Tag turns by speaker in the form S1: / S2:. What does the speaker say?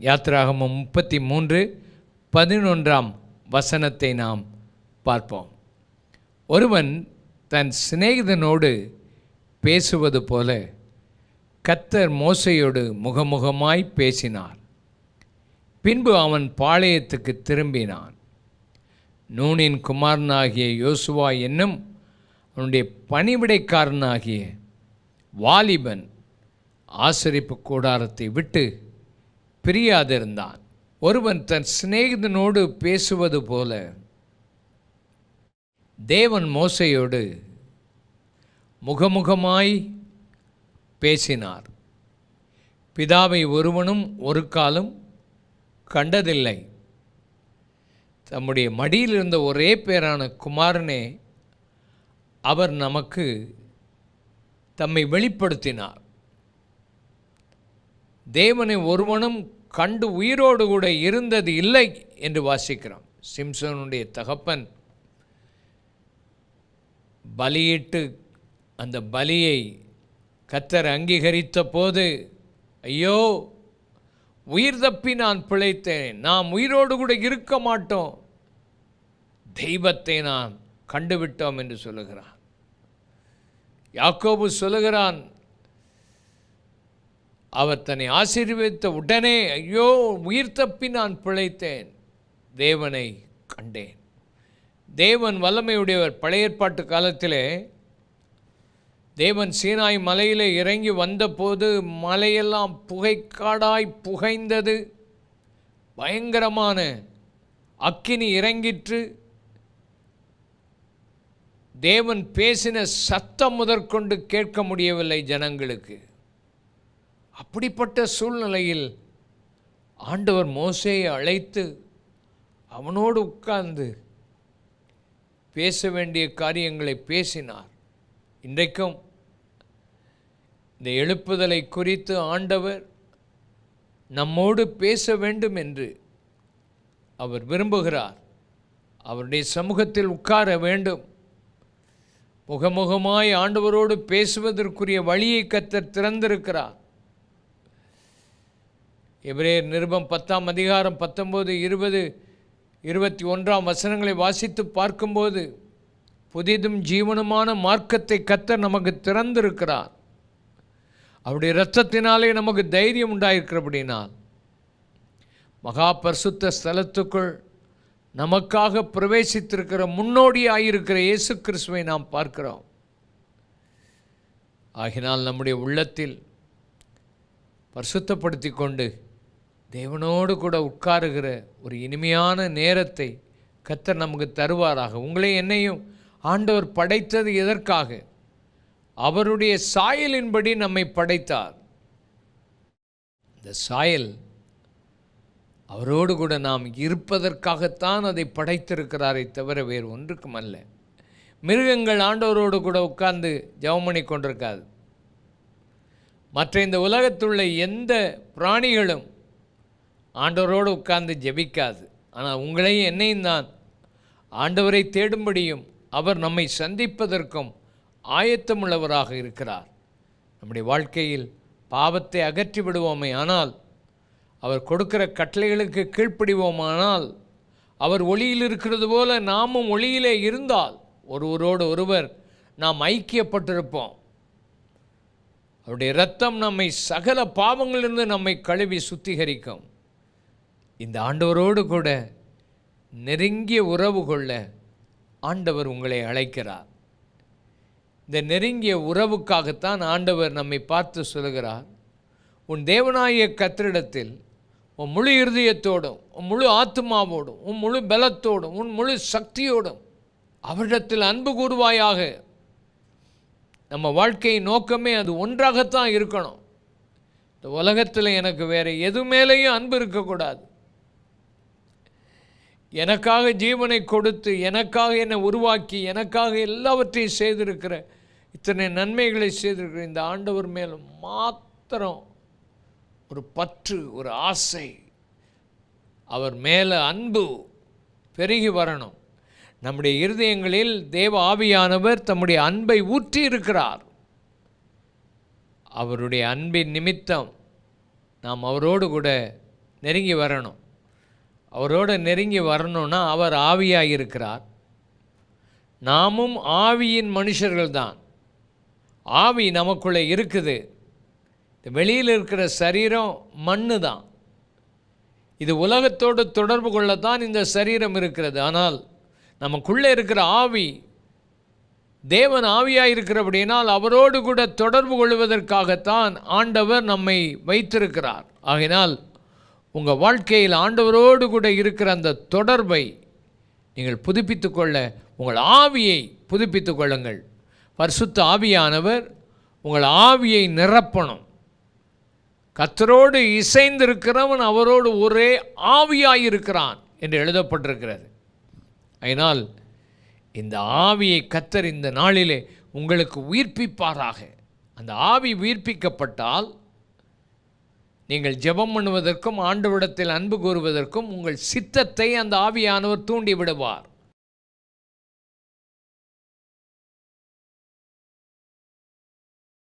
S1: யாத்திராகமம் முப்பத்தி மூன்று பதினொன்றாம் வசனத்தை நாம் பார்ப்போம். ஒருவன் தன் சிநேகிதனோடு பேசுவது போல கத்தர் மோசையோடு முகமுகமாய் பேசினார். பின்பு அவன் பாளையத்துக்கு திரும்பினான். நூனின் குமாரனாகிய யோசுவா என்னும் அவனுடைய பணிவிடைக்காரனாகிய வாலிபன் ஆசரிப்பு கூடாரத்தை விட்டு பிரியாதிருந்தான். ஒருவன் தன் சிநேகிதனோடு பேசுவது போல தேவன் மோசையோடு முகமுகமாய் பேசினார். பிதாவை ஒருவனும் ஒரு காலம் கண்டதில்லை. தம்முடைய மடியில் இருந்த ஒரே பேரான குமாரனே அவர் நமக்கு தம்மை வெளிப்படுத்தினார். தேவனை ஒருவனும் கண்டு உயிரோடு கூட இருந்தது இல்லை என்று வாசிக்கிறோம். சிம்சனுடைய தகப்பன் பலியிட்டு அந்த பலியை கத்தர் அங்கீகரித்த போது ஐயோ உயிர் தப்பி நான் பிழைத்தேன். நாம் உயிரோடு கூட இருக்க மாட்டோம். தெய்வத்தை நாம் கண்டுவிட்டோம் என்று சொல்லுகிறான். யாக்கோபு சொல்லுகிறான் அவர் தன்னை ஆசீர்வதித்த உடனே ஐயோ உயிர் தப்பி நான் பிழைத்தேன். தேவனை கண்டேன். தேவன் வல்லமையுடையவர். பழைய ஏற்பாட்டு காலத்திலே தேவன் சீனாய் மலையில் இறங்கி வந்தபோது மலையெல்லாம் புகைக்காடாய் புகைந்தது. பயங்கரமான அக்கினி இறங்கிற்று. தேவன் பேசின சத்தம் முதற்கொண்டு கேட்க முடியவில்லை ஜனங்களுக்கு. அப்படிப்பட்ட சூழ்நிலையில் ஆண்டவர் மோசையை அழைத்து அவனோடு உட்கார்ந்து பேச வேண்டிய காரியங்களை பேசினார். இன்றைக்கும் இந்த எழுப்புதலை குறித்து ஆண்டவர் நம்மோடு பேச வேண்டும் என்று அவர் விரும்புகிறார். அவருடைய சமூகத்தில் உட்கார வேண்டும். முகமுகமாய் ஆண்டவரோடு பேசுவதற்குரிய வழியை கத்தர் திறந்திருக்கிறார். எபிரேயர் நிருபம் பத்தாம் அதிகாரம் பத்தொம்போது இருபது இருபத்தி ஒன்றாம் வசனங்களை வாசித்து பார்க்கும்போது புதிதும் ஜீவனுமான மார்க்கத்தை கத்த நமக்கு திறந்திருக்கிறார். அவருடைய இரத்தத்தினாலே நமக்கு தைரியம் உண்டாயிருக்கிறபடினால் மகா பரிசுத்த ஸ்தலத்துக்குள் நமக்காக பிரவேசித்திருக்கிற முன்னோடியாயிருக்கிற இயேசு கிறிஸ்துவை நாம் பார்க்கிறோம். ஆகினால் நம்முடைய உள்ளத்தில் பரிசுத்தப்படுத்தி கொண்டு தேவனோடு கூட உட்காருகிற ஒரு இனிமையான நேரத்தை கத்தர் நமக்கு தருவாராக. உங்களை என்னையும் ஆண்டவர் படைத்தது எதற்காக? அவருடைய சாயலின்படி நம்மை படைத்தார். இந்த சாயல் அவரோடு கூட நாம் இருப்பதற்காகத்தான் அதை படைத்திருக்கிறாரை தவிர வேறு ஒன்றுக்கும் அல்ல. மிருகங்கள் ஆண்டவரோடு கூட உட்கார்ந்து ஜவமணி கொண்டிருக்காது மற்ற இந்த உலகத்துள்ள எந்த பிராணிகளும் ஆண்டவரோடு உட்கார்ந்து ஜெபிக்காது. ஆனால் உங்களையும் என்னையும் தான். ஆண்டவரை தேடும்படியும் அவர் நம்மை சந்திப்பதற்கும் ஆயத்தமுள்ளவராக இருக்கிறார். நம்முடைய வாழ்க்கையில் பாவத்தை அகற்றி விடுவோமே ஆனால் அவர் கொடுக்கிற கட்டளைகளுக்கு கீழ்ப்படிவோமானால் அவர் ஒளியில் இருக்கிறது போல நாமும் ஒளியிலே இருந்தால் ஒருவரோடு ஒருவர் நாம் ஐக்கியப்பட்டிருப்போம். அவருடைய இரத்தம் நம்மை சகல பாவங்களிலிருந்து நம்மை கழுவி சுத்திகரிக்கும். இந்த ஆண்டவரோடு கூட நெருங்கிய உறவு கொள்ள ஆண்டவர் உங்களை அழைக்கிறார். இந்த நெருங்கிய உறவுக்காகத்தான் ஆண்டவர் நம்மை பார்த்து சொல்கிறார் உன் தேவனாய கத்திரிடத்தில் உன் முழு இருதயத்தோடும் உன் முழு ஆத்மாவோடும் உன் முழு பலத்தோடும் உன் முழு சக்தியோடும் அவரிடத்தில் அன்பு கூறுவாயாக. நம்ம வாழ்க்கையின் நோக்கமே அது ஒன்றாகத்தான் இருக்கணும். இந்த உலகத்தில் எனக்கு வேறு எது மேலேயும் அன்பு இருக்கக்கூடாது. எனக்காக ஜீவனை கொடுத்து எனக்காக என்னை உருவாக்கி எனக்காக எல்லாவற்றையும் செய்திருக்கிற இத்தனை நன்மைகளை செய்திருக்கிற இந்த ஆண்டவர் மேலும் மாத்திரம் ஒரு பற்று ஒரு ஆசை அவர் மேலே அன்பு பெருகி வரணும். நம்முடைய இருதயங்களில் தேவ ஆவியானவர் தம்முடைய அன்பை ஊற்றி இருக்கிறார். அவருடைய அன்பின் நிமித்தம் நாம் அவரோடு கூட நெருங்கி வரணும். அவரோடு நெருங்கி வரணும்னா அவர் ஆவியாக இருக்கிறார் நாமும் ஆவியின் மனுஷர்கள் தான் ஆவி நமக்குள்ளே இருக்குது. வெளியில் இருக்கிற சரீரம் மண்ணு தான் இது உலகத்தோடு தொடர்பு கொள்ளத்தான் இந்த சரீரம் இருக்கிறது. ஆனால் நமக்குள்ளே இருக்கிற ஆவி தேவன் ஆவியாக இருக்கிறபடினால் அவரோடு கூட தொடர்பு கொள்வதற்காகத்தான் ஆண்டவர் நம்மை வைத்திருக்கிறார். ஆகினால் உங்கள் வாழ்க்கையில் ஆண்டவரோடு கூட இருக்கிற அந்த தொடர்பை நீங்கள் புதுப்பித்து கொள்ள உங்கள் ஆவியை புதுப்பித்து கொள்ளுங்கள். பரிசுத்த ஆவியானவர் உங்கள் ஆவியை நிரப்பணும். கத்தரோடு இசைந்திருக்கிறவன் அவரோடு ஒரே ஆவியாயிருக்கிறான் என்று எழுதப்பட்டிருக்கிறது. அதனால் இந்த ஆவியை கத்தர் இந்த நாளிலே உங்களுக்கு உயிர்ப்பிப்பாராக. அந்த ஆவி உயிர்ப்பிக்கப்பட்டால் நீங்கள் ஜெபம் பண்ணுவதற்கும் ஆண்டவிடத்தில் அன்பு கூறுவதற்கும் உங்கள் சித்தத்தை அந்த ஆவியானவர் தூண்டி விடுவார்